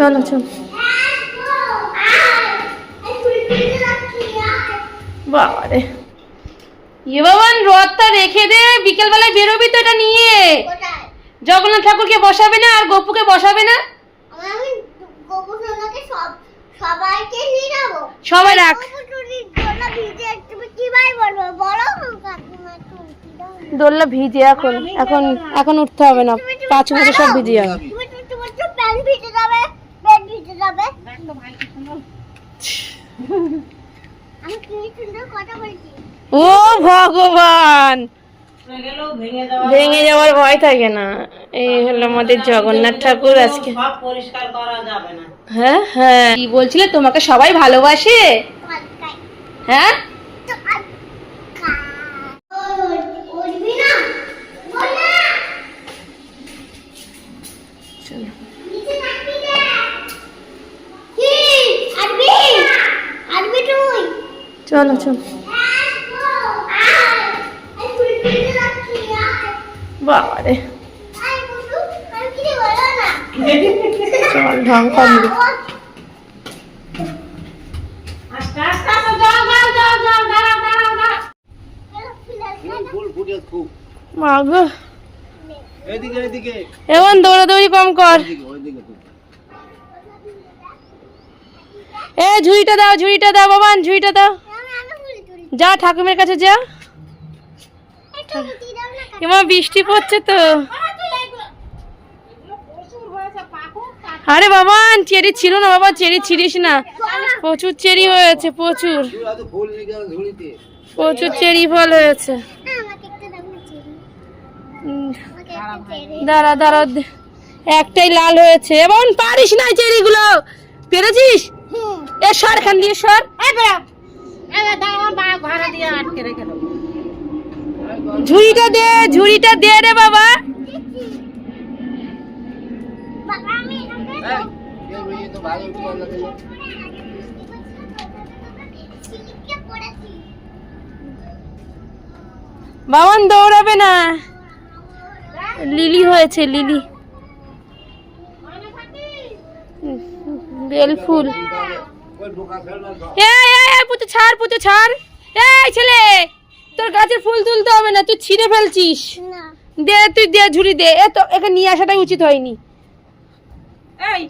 চলো চলো। রথটা রেখে দে, বিকেলবেলায় বেরোবি তো এটা নিয়ে। জগন্নাথ ঠাকুরকে বসাবে না আর গপুকে বসাবে না? সবাই রাখ। দোল্লা ভিজে এখন এখন এখন উঠতে হবে না। পাঁচ বছর সব ভিজে তুমি তো তোমার তো প্যান্ট ভিজে যাবে প্যান্ট ভিজে যাবে আমি কি সুন্দর কথা বলছি ও ভগবান। ভেঙে যাওয়ার ভয় থাকে না। এই হলো আমাদের জগন্নাথ ঠাকুর আজকে। সব পরিষ্কার করা যাবে না। হ্যাঁ হ্যাঁ। কি বলছিলে? তোমাকে সবাই ভালোবাসে? হ্যাঁ? তো আজকা উঠবি না বল না নিচে থাকবি না কি আরবি আরবি তুই চলো চলো বাবারে চল ঢং কমবে আস্তে আস্তে আস্তে যাও যাও যাও যাও দাঁড়াও দাঁড়াও দাঁড়াও ফুল ফুটে খুব মা গো। এদিকে এদিকে। এমন দৌড়াদৌড়ি কম কর। ওইদিকে ওইদিকে খুব এ ঝুড়িটা দাও ঝুড়িটা দাও বাবান ঝুড়িটা দাও। যা ঠাকুমের কাছে যা। এমন বৃষ্টি পড়ছে তো। আরে বাবান চেরি ছিল না বাবা চেরি ছিড়িস না। প্রচুর চেরি হয়েছে প্রচুর। প্রচুর চেরি ফল হয়েছে। দাঁড়া দাঁড়া একটাই লাল হয়েছে। এবং পারিস না চেরিগুলো। পেরেছিস? এ সর এখান দিয়ে সর। ঝুড়িটা দে ঝুড়িটা দে রে বাবা হ্যাঁ এই দে ঝুড়িটা দে রে বাবা। বাবান দৌড়াবে না। লিলি হয়েছে লিলি। বেল ফুল। ওই বোকা ফেলবার এই এই ছাড় পুতো ছাড়। এই ছেলে। তোর গাছের ফুল তুলতে হবে না তুই ছিঁড়ে ফেলছিস। দে তুই দে ঝুড়ি দে। এ তো একে নিয়ে আসাটাই উচিত হয়নি। এই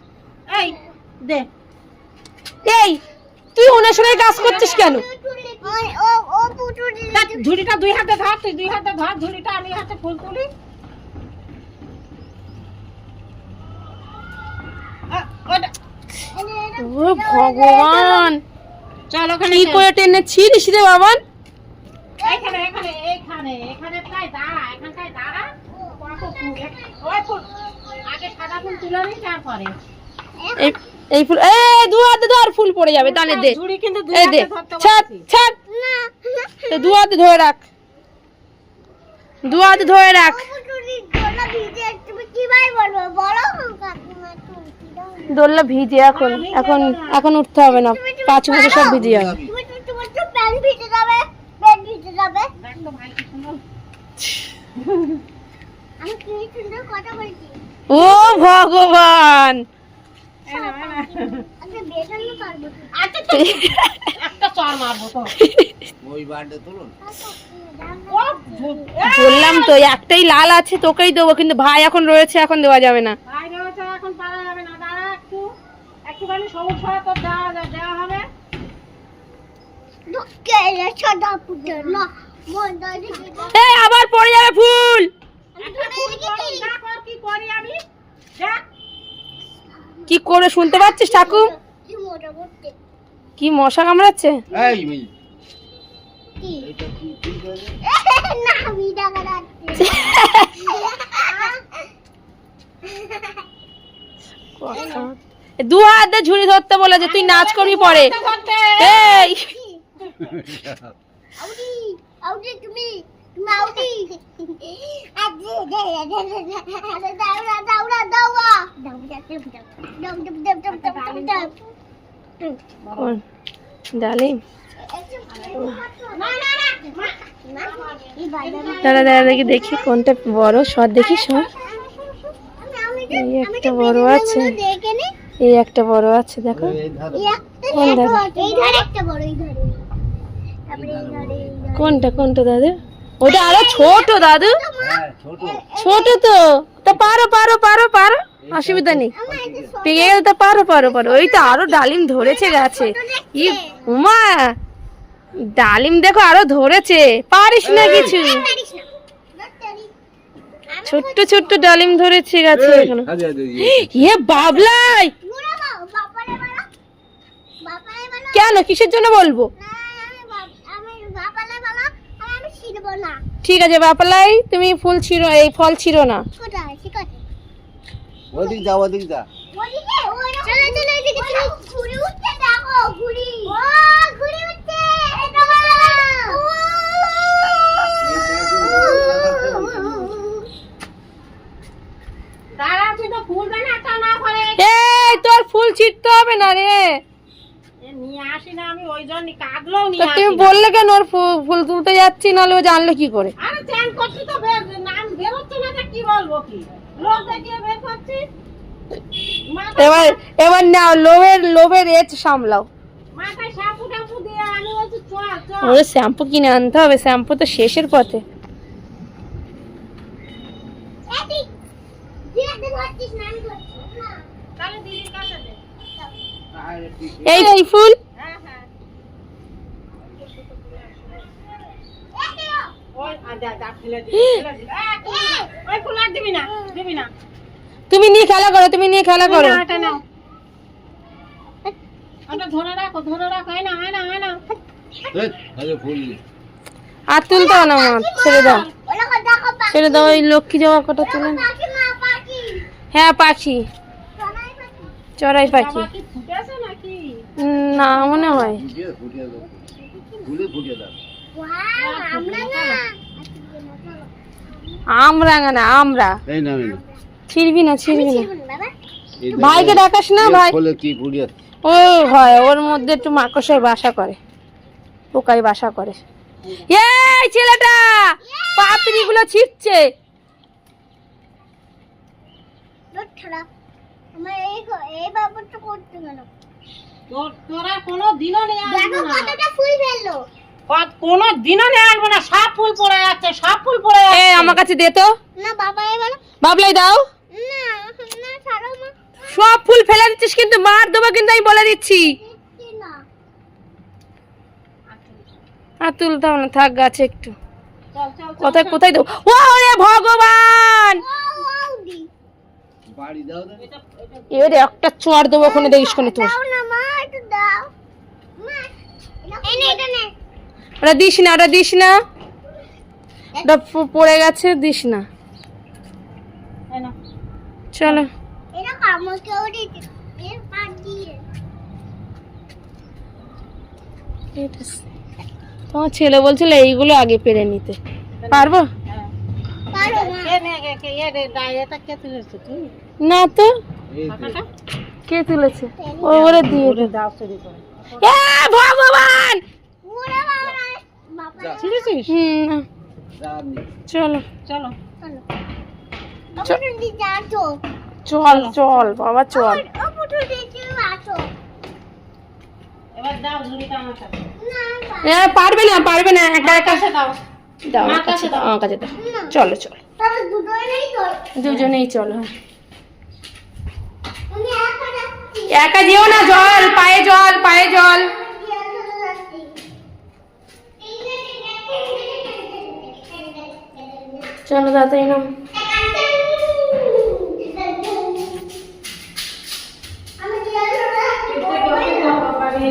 এই দে। এই তুই ওনার সঙ্গে কাজ করছিস কেন? ঝুড়িটা দুই হাতে ধর তুই দুই হাতে ধর ঝুড়িটা আমি হাতে ফুল তুলি। ও ভগবান। চল ওখানে কি করে টেনে ছিড়িস রে বাবান? এখানে এখানে এখানে এখানে প্রায় দাঁড়া এখানটায় দাঁড়া ওই ফুল আগে সাদা ফুল তুলে নি তারপরে। এই এই ফুল এ দু হাতে ধর ফুল পড়ে যাবে দানে দে। ঝুড়ি কিন্তু দে হাতে ধরতে ছাড় বলেছি। ছাড়। তো দু হাতে ধরে রাখ। দু হাতে ধরে রাখ। দোল্লা ভিজে এখন এখন এখন উঠতে হবে না। পাঁচ বছর সব ভিজে যাবে। বলছি। ও ভগবান। আচ্ছা তো একটা চর মারবো তো। ওই বার্থডে তুলুন। ও ঝু- এ, বললাম তো একটাই লাল আছে তোকেই দেবো কিন্তু ভাই এখন রয়েছে এখন দেওয়া যাবে না। ভাই রয়েছে এখন পারা যাবে না। দাঁড়া একটু। একটুখানি সবুজ ছড়া তোর দেওয়া দেওয়া হবে ঢুকে এলে সাদা পুজো না মন দাদি এই আবার পড়ে যাবে ফুল। কি করি আমি দেখ কি করে শুনতে পাচ্ছিস ঠাকুর? কি মশা কামড়াচ্ছে? ঠিক দু হাত দিয়ে ঝুড়ি ধরতে বলেছে তুই নাচ করবি পরে। তুমি তুমি আজে? ডালিম দাঁড়া দাঁড়া দেখি দেখি কোনটা বড় সর দেখি সর এই একটা বড় আছে। এই একটা বড় আছে দেখো। কোন ছোট কোনটা কোনটা দাদু? ওটা আরও ছোট দাদু। ছোট। ছোট তো। তা পারো পারো পারো পারো। অসুবিধা নেই। পেয়ে গেলে তো পারো পারো পারো। ওই তো আরও ডালিম ধরেছে গাছে। ই উমা! ডালিম দেখো আরও ধরেছে। পারিস না কিছু। পারিস না লটারি ছোট্ট ছোট্ট ডালিম ধরেছে গাছে এখনও। ইয়ে। বাবলাই! কেন? কিসের জন্য বলব না আমি বাপ- আমি বাপারে বলো আর আমি ছিড়বো না ঠিক আছে বাপলাই তুমি ফুল ছিড়ো এই ফল ছিড়ো না। কোথায় ঠিক আছে ওদিক যা। ওদিক যা তোর ফুল ছিড়তে হবে না রে। তুমি বললে কেন ওর ফুল তুলতে যাচ্ছি নাহলে ও জানলো কি করে? আরে চ্যান করছি তো নাম বেরোচ্ছে না কি বলব কি? লোক দেখিয়ে বের করছি। এবার এবার নাও লোভের লোভের এজ সামলাও। শ্যাম্পু ওরে কিনে আনতে হবে শ্যাম্পু তো শেষের পথে। দিদির কাছে। এই এই ফুল। তুমি নিয়ে খেলা করো তুমি নিয়ে খেলা করো। ধরে রাখো ধরে রাখো না না না আরে, তুলতে না ছেড়ে দাও। ছেড়ে দাও ওই লক্ষ্মী জামা কটা তুলে হ্যাঁ পাখি। চড়াই পাখি বাবা কি ফুটেছে নাকি উম, না, মনে হয়। আমরা। ছিড়বি না না। ভাইকে ডাকাস না, ভাই। ও ওর মধ্যে একটু মাকড়সায় বাসা করে। বাসা করে। এই ছেলেটা! পাপড়ি গুলো। ছিটছে তোর তোরা কোনো দিনও নিয়ে আসব না। কতটা ফুল ফেলল। কোনো দিনও নিয়ে আসব না। সব ফুল পড়ে যাচ্ছে সব ফুল পড়ে আমার কাছে দে তো। না বাবা এ বাবলাই দাও। না না ছাড়ো মা। সব ফুল ফেলে দিচ্ছিস কিন্তু মার দেবো কিন্তু আমি বলে দিচ্ছি। আর তুলতে হবে না থাক গাছে একটু। চল চল চল, কোথায় কোথায় দেবো? ও রে ভগবান! এবারে একটা চোয়ার দেবো ওখানে দেখিস কোনে তোর। দাও না মা একটু দাও। মা এই নে এটা নে। ওটা দিস না ওটা দিস না। ওটা পড়ে গেছে দিস না। চলো। তোমার ছেলে বলছিল এইগুলো আগে পেরে নিতে। পারব? নে, তুই? না তো? কে তুলেছে? ওরে দিয়ে এ ভগবান। চলো। চলো। চলো। চল চল। বাবা চল। পারবে না পারবে না। একা একা কাছে দাও। দাও কাছে দাও দাও। আমার কাছে দাও। চলো চলো। দুজনেই চলো। আমি একা যাচ্ছি। একা যেও না জল পায়ে জল পায়ে জল। চলো তাড়াতাড়ি নাও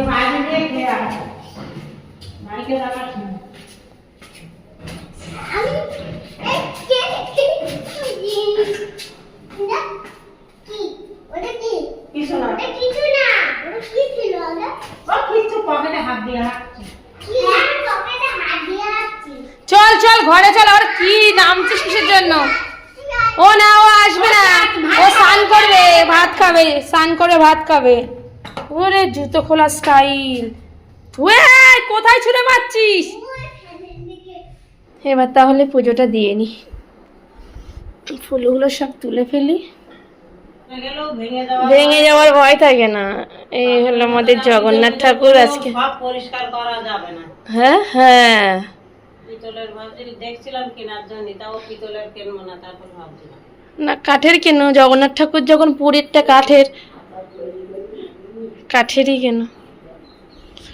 বাইরে দিয়ে খেয়ে আয়। মাইকে রাখাস না। কিছু না ও কিচ্ছু পকেটে হাত দিয়ে রাখছি চল চল ঘরে চল আর কি নামছিস কিসের জন্য ও না ও আসবে না ও স্নান করবে ভাত খাবে স্নান করে ভাত খাবে। ওরে জুতো খোলা স্টাইল কোথায় ছুঁড়ে মারছিস? এবার তাহলে পুজোটা দিয়ে নি। ফুলগুলো সব তুলে ফেলি। ভেঙে যাওয়ার ভয় থাকে না। এই হলো আমাদের জগন্নাথ ঠাকুর আজকে। পরিষ্কার করা যাবে না। হ্যাঁ হ্যাঁ। পিতলের দেখছিলাম কেনার জন্য তাও পিতলের কিনবো না তারপর ভাবছিলাম। না, কাঠের কেন? জগন্নাথ ঠাকুর যখন পুরীরটা কাঠের, কাঠেরই কেন?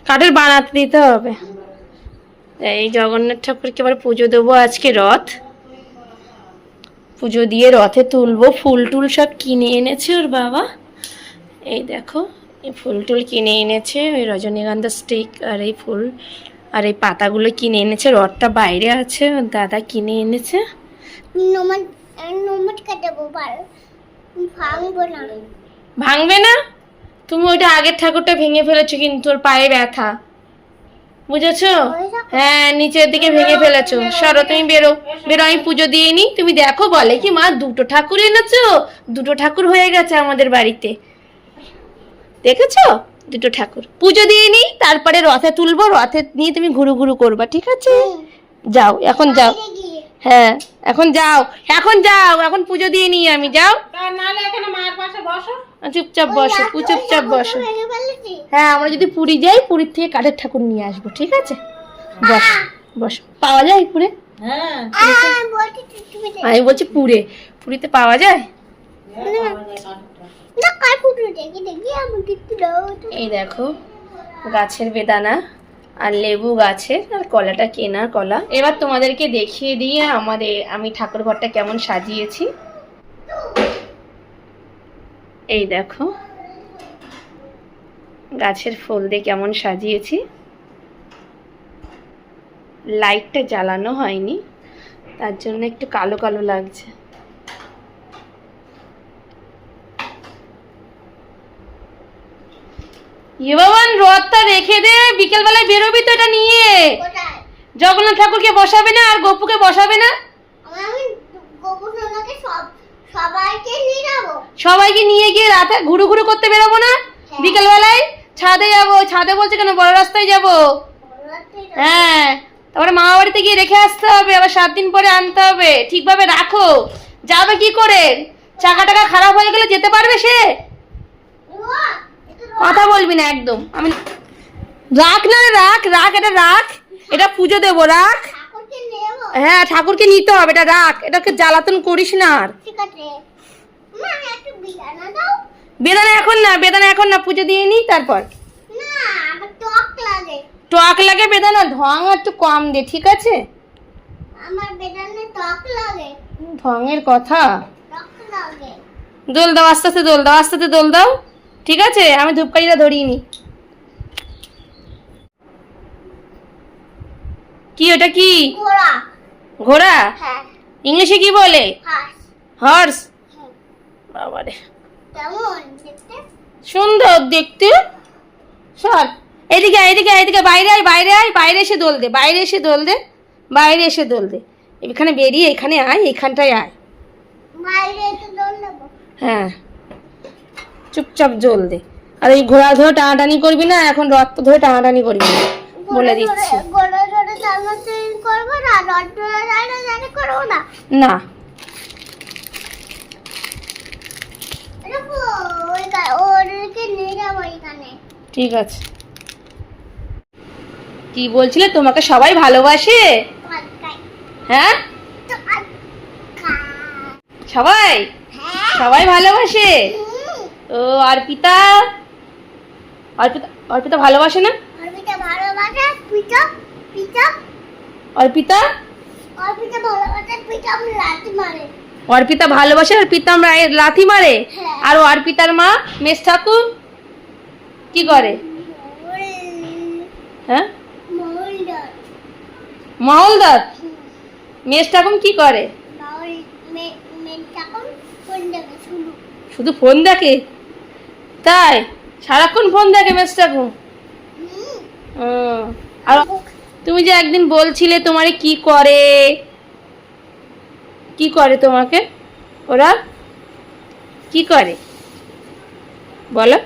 কাঠের বানাতে দিতে হবে। এই জগন্নাথ ঠাকুরকে এবার পুজো দেবো আজকে রথ। পুজো দিয়ে রথে তুলবো, ফুল টুল সব কিনে এনেছে ওর বাবা। এই দেখো, এই ফুল টুল কিনে এনেছে, ওই রজনীগন্ধা স্টিক আর এই ফুল আর এই পাতাগুলো কিনে এনেছে, রথটা বাইরে আছে, ওর দাদা কিনে এনেছে। ভাঙবো না। ভাঙবে না? তুমি ওইটা আগের ঠাকুরটা ভেঙে ফেলেছো কিন্তু ওর পায়ে ব্যথা। বুঝেছ? হ্যাঁ নিচের দিকে ভেঙে ফেলেছো। সরো তুমি বেরো। বেরো আমি পুজো দিয়ে নি। তুমি দেখো বলে কি মা দুটো ঠাকুর এনেছো? দুটো ঠাকুর হয়ে গেছে আমাদের বাড়িতে। দেখেছ? দুটো ঠাকুর। পুজো দিয়ে নি তারপরে রথে তুলবো। রথে নিয়ে তুমি ঘুরু ঘুরু করবা ঠিক আছে? যাও এখন যাও। হ্যাঁ এখন যাও এখন যাও এখন পুজো দিয়ে নিই আমি যাও। চুপচাপ বসো চুপচাপ বসো। হ্যাঁ আমরা যদি পুরী যাই পুরীর থেকে কাঠের ঠাকুর নিয়ে আসব ঠিক আছে? বস বস। পাওয়া যায় পুরে? হ্যাঁ। আমি বলছি পুরে। পুরীতে পাওয়া যায়? না কার ফুটো দেখি দেখি আমাকে একটু দাও তো। এই দেখো গাছের বেদানা। আর লেবু গাছের আর কলাটা কেনার কলা। এবার তোমাদেরকে দেখিয়ে দিয়ে আমাদের, আমি ঠাকুর ঘরটা কেমন সাজিয়েছি। এই দেখো, গাছের ফুল দিয়ে কেমন সাজিয়েছি। লাইটটা জ্বালানো হয়নি, তার জন্য একটু কালো কালো লাগছে। ইয়ে বাবান রথটা রেখে দে বিকেল বেলায় বেরোবি তো এটা নিয়ে। জগন্নাথ ঠাকুরকে বসাবে না আর গপুকে বসাবে না? সবাইকে নিয়ে গিয়ে রাতে ঘুরু ঘুরু করতে বেরোবো না? বিকেল বেলায় ছাদে যাব ছাদে বলছে কেন বড় রাস্তায় যাব? হ্যাঁ তারপরে মামা বাড়িতে গিয়ে রেখে আসতে হবে আবার সাত দিন পরে আনতে হবে। ঠিকভাবে রাখো। যাবে কি করে? চাকা টাকা খারাপ হয়ে গেলে যেতে পারবে সে? কথা বলবি না একদম। আমি রাখ না রে, রাখ রাখ এটা রাখ। এটা পুজো দেবো রাখ। হ্যাঁ ঠাকুরকে নিতে হবে এটা রাখ। এটাকে জ্বালাতন করিস না আর। বেদানা এখন না বেদানা এখন না পুজো দিয়ে নি তারপর। টক লাগে। বেদানা ঢং একটু কম দে ঠিক আছে? আমার বেদানে টক লাগে। ঢঙের কথা। দোল দাও আস্তে আস্তে দোল দাও আস্তে আস্তে দোল দাও। ঠিক আছে আমি ধূপকাঠিটা ধরিয়ে নি কি ওটা কি? ঘোড়া। হ্যাঁ। ইংলিশে কি বলে? হর্স। বাবারে। সুন্দর দেখতে। সর এদিকে এদিকে এদিকে বাইরে আয় বাইরে আয় বাইরে এসে দোল দে বাইরে এসে দোল দে বাইরে এসে দোল দে। এখানে বেরিয়ে এখানে আয় এখানটায় আয়। হ্যাঁ। চুপচাপ জল দে আর এই ঘোড়া ধরে টানাটানি করবি না এখন রথ ধরে টানাটানি করবি না বলে দিচ্ছি। না ঠিক আছে। কি বলছিলে? তোমাকে সবাই ভালোবাসে? হ্যাঁ? সবাই? হ্যাঁ। সবাই ভালোবাসে? হুম, ও অর্পিতা? অর্পিতা অর্পিতা ভালোবাসে না? অর্পিতা ভালোবাসে পিঠা পিঠা অর্পিতা? অর্পিতা ভালোবাসে মারে। অর্পিতা ভালোবাসে আর পিতাম রায়ের লাথি মারে? হ্যাঁ। আর অর্পিতার মা মেস ঠাকুর? কি করে? হ্যাঁ? মহলদার মেস ঠাকুর কি করে? শুধু ফোন দেখে? তাই? সারাক্ষণ ফোন দেখে ব্যস্ত ও, আর তুমি যে একদিন বলছিলে তোমারে কি করে? কি করে তোমাকে? ওরা? কি করে? বলো।